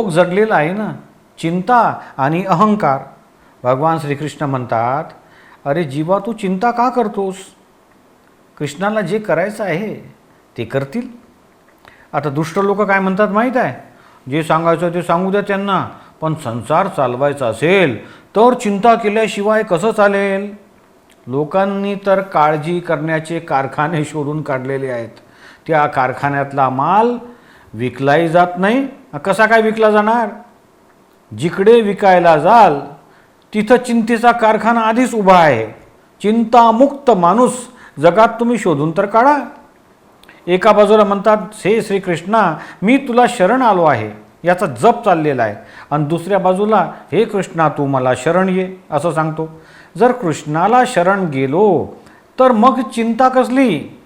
रोग जडलेला आहे ना चिंता आणि अहंकार. भगवान श्रीकृष्ण म्हणतात अरे जीवा तू चिंता का करतोस? कृष्णाला जे करायचं आहे ते करतील. आता दुष्ट लोक काय म्हणतात माहीत आहे? जे सांगायचं ते सांगू द्या त्यांना. पण संसार चालवायचा असेल तर चिंता केल्याशिवाय कसं चालेल? लोकांनी तर काळजी करण्याचे कारखाने शोधून काढलेले आहेत. त्या कारखान्यातला माल विकलाही जात नाही कसा काय विकला जाणार? जिकडे विकायला जाल तिथं चिंतेचा कारखाना आधीच उभा आहे. चिंतामुक्त माणूस जगात तुम्ही शोधून तर काढा. एका बाजूला म्हणतात हे श्रीकृष्णा मी तुला शरण आलो आहे याचा जप चाललेला आहे. आणि दुसऱ्या बाजूला हे कृष्णा तू मला शरण ये असं सांगतो. जर कृष्णाला शरण गेलो तर मग चिंता कसली?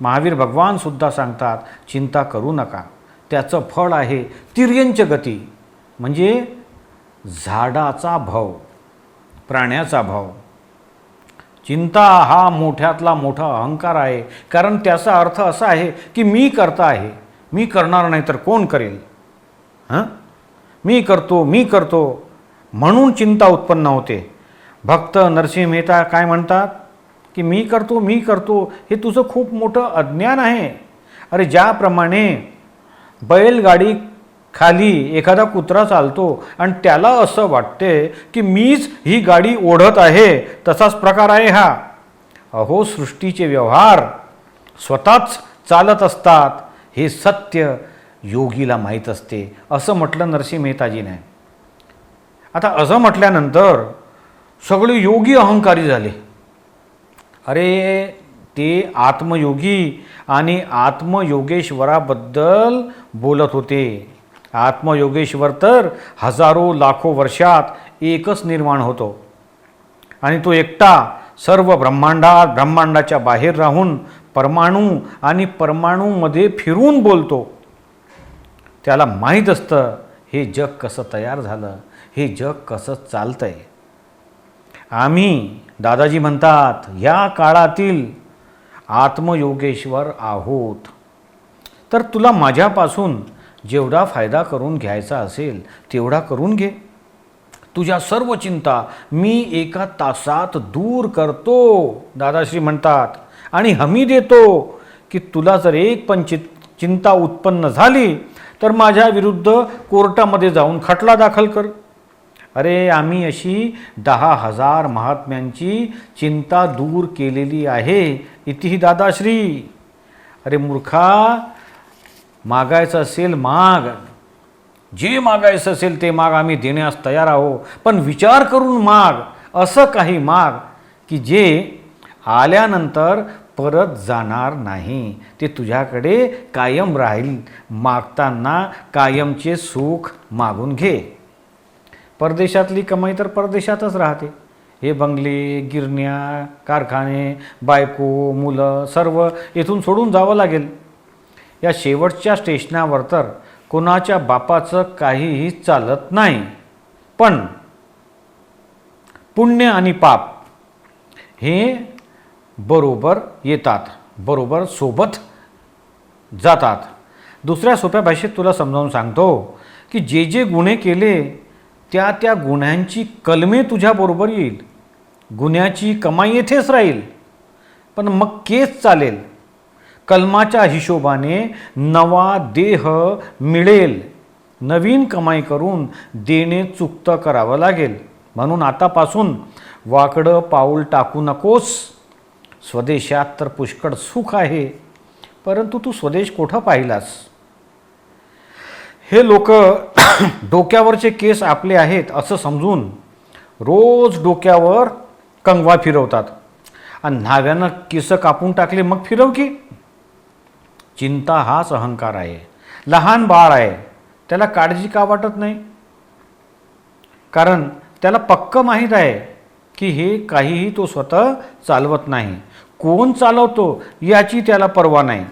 महावीर भगवानसुद्धा सांगतात चिंता करू नका. त्याचं फळ आहे तिर्यंच गती. म्हणजे झाडाचा भाव प्राण्याचा भाव. चिंता हा मोठ्यातला मोठा अहंकार आहे. कारण त्याचा अर्थ असा आहे की मी करता आहे. मी करणार नाही तर कोण करेल? हां? मी करतो मी करतो. म्हणून चिंता उत्पन्न होते. भक्त नरसिंह मेहता काय म्हणतात? की मी करतो मी करतो हे तुझं खूप मोठं अज्ञान आहे. अरे ज्याप्रमाणे बैलगाडी खाली एखादा कुत्रा चालतो आणि त्याला असं वाटते की मीच ही गाडी ओढत आहे तसाच प्रकार आहे हा. अहो सृष्टीचे व्यवहार स्वतःच चालत असतात हे सत्य योगीला माहीत असते असं म्हटलं नरसिंह मेहताजीने. आता असं म्हटल्यानंतर सगळे योगी अहंकारी झाले. अरे ते आत्मयोगी आणि आत्मयोगेश्वराबद्दल बोलत होते. आत्मयोगेश्वर तर हजारो लाखो वर्षात एकच निर्माण होतो. आणि तो एकटा सर्व ब्रह्मांडात ब्रह्मांडाच्या बाहेर राहून परमाणू आणि परमाणूमध्ये फिरून बोलतो. त्याला माहीत असतं हे जग कसं तयार झालं हे जग कसं चालतंय. आम्ही दादाजी म्हणतात ह्या काळातील आत्मयोगेश्वर आहोत. तर तुला माझ्यापासून जेवढा फायदा करून घ्यायचा असेल तेवढा करून घे. तुझ्या सर्व चिंता मी एका तासात दूर करतो दादाश्री म्हणतात. आणि हमी देतो की तुला जर एक पण चिंता उत्पन्न झाली तर माझ्या विरुद्ध कोर्टामध्ये जाऊन खटला दाखल कर. अरे आम्ही अशी दहा हजार महात्म्यांची चिंता दूर केलेली आहे. इतिही दादाश्री. अरे मूर्खा मागायचं असेल माग. जे मागायचं असेल ते माग आम्ही देण्यास तयार आहो पण विचार करून माग. असं काही माग की जे आल्यानंतर परत जाणार नाही. ते तुझ्याकडे कायम राहील. मागताना कायमचे सुख मागून घे. परदेशातली कमाई तर परदेशातच राहते. हे बंगले गिरण्या कारखाने बायको मुलं सर्व येथून सोडून जावं लागेल. या शेवटच्या स्टेशनावर तर कोणाच्या बापाचं काहीही चालत नाही. पण पुण्य आणि पाप हे बरोबर येतात बरोबर सोबत जातात. दुसऱ्या सोप्या भाषेत तुला समजावून सांगतो की जे जे गुन्हे केले त्या त्या गुन्ह्यांची कलमे तुझ्याबरोबर येईल. गुन्ह्याची कमाई येथेच राहील. पण मग केस चालेल. कलमाच्या हिशोबाने नवा देह मिळेल. नवीन कमाई करून देणे चुकतं करावं लागेल. म्हणून आतापासून वाकडं पाऊल टाकू नकोस. स्वदेशात तर पुष्कळ सुख आहे. परंतु तू स्वदेश कुठं पाहिलास? हे लोक डोक्यावरचे केस आपले आहेत असं समजून रोज डोक्यावर कंगवा फिरवतात. आणि न्हाव्यानं केस कापून टाकले मग फिरव की? चिंता हाच अहंकार आहे. लहान बाळ आहे. त्याला काळजी का वाटत नाही? कारण त्याला पक्क माहीत आहे की हे काहीही तो स्वतः चालवत नाही. कोण चालवतो याची त्याला पर्वा नाही.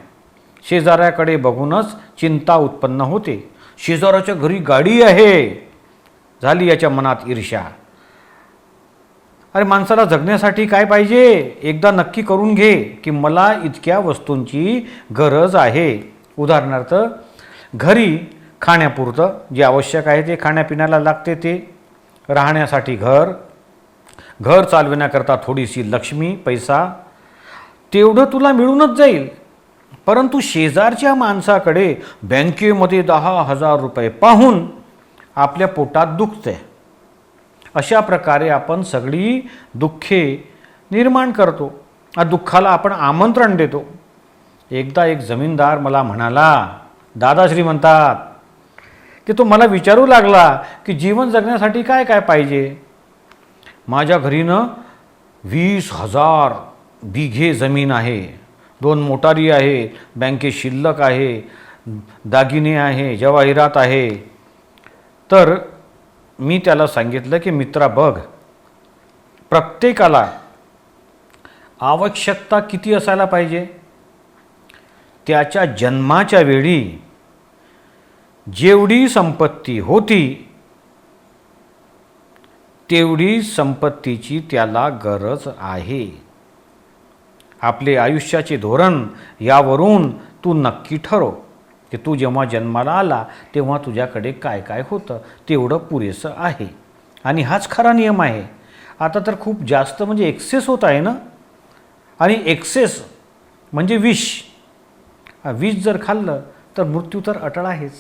शेजाऱ्याकडे बघूनच चिंता उत्पन्न होते. शेजाराच्या घरी गाडी आहे. झाली याच्या मनात ईर्ष्या. अरे माणसाला जगण्यासाठी काय पाहिजे? एकदा नक्की करून घे की मला इतक्या वस्तूंची गरज आहे. उदाहरणार्थ घरी खाण्यापुरतं जे आवश्यक आहे ते खाण्यापिण्याला लागते ते. राहण्यासाठी घर. घर चालविण्याकरता थोडीशी लक्ष्मी पैसा. तेवढं तुला मिळूनच जाईल. परंतु शेजारच्या माणसाकडे बँकेमध्ये दहा हजार रुपये पाहून आपल्या पोटात दुखते. अशा प्रकारे आपण सगळी दुःखे निर्माण करतो. दुःखाला आपण आमंत्रण देतो. एकदा एक जमीनदार मला म्हणाला दादाश्री म्हणतात की तो मला विचारू लागला की जीवन जगण्यासाठी काय काय पाहिजे? माझ्या घरीनं वीस हजार बिघे जमीन आहे. दोन मोटारी आहे बँकेत शिल्लक आहे दागिने आहे जवाहिरात आहे. तर मी त्याला सांगितलं की मित्रा बघ प्रत्येकाला आवश्यकता किती असायला पाहिजे? त्याच्या जन्माच्या वेळी जेवढी संपत्ती होती तेवढी संपत्तीची त्याला गरज आहे. आपले आयुष्याचे धोरण यावरून तू नक्की ठरव की तू जेव्हा जन्माला आला तेव्हा तुझ्याकडे काय काय होतं तेवढं पुरेसं आहे. आणि हाच खरा नियम आहे. आता तर खूप जास्त म्हणजे एक्सेस होत आहे ना? आणि एक्सेस म्हणजे विष. विष जर खाल्लं तर मृत्यू तर अटळ आहेच.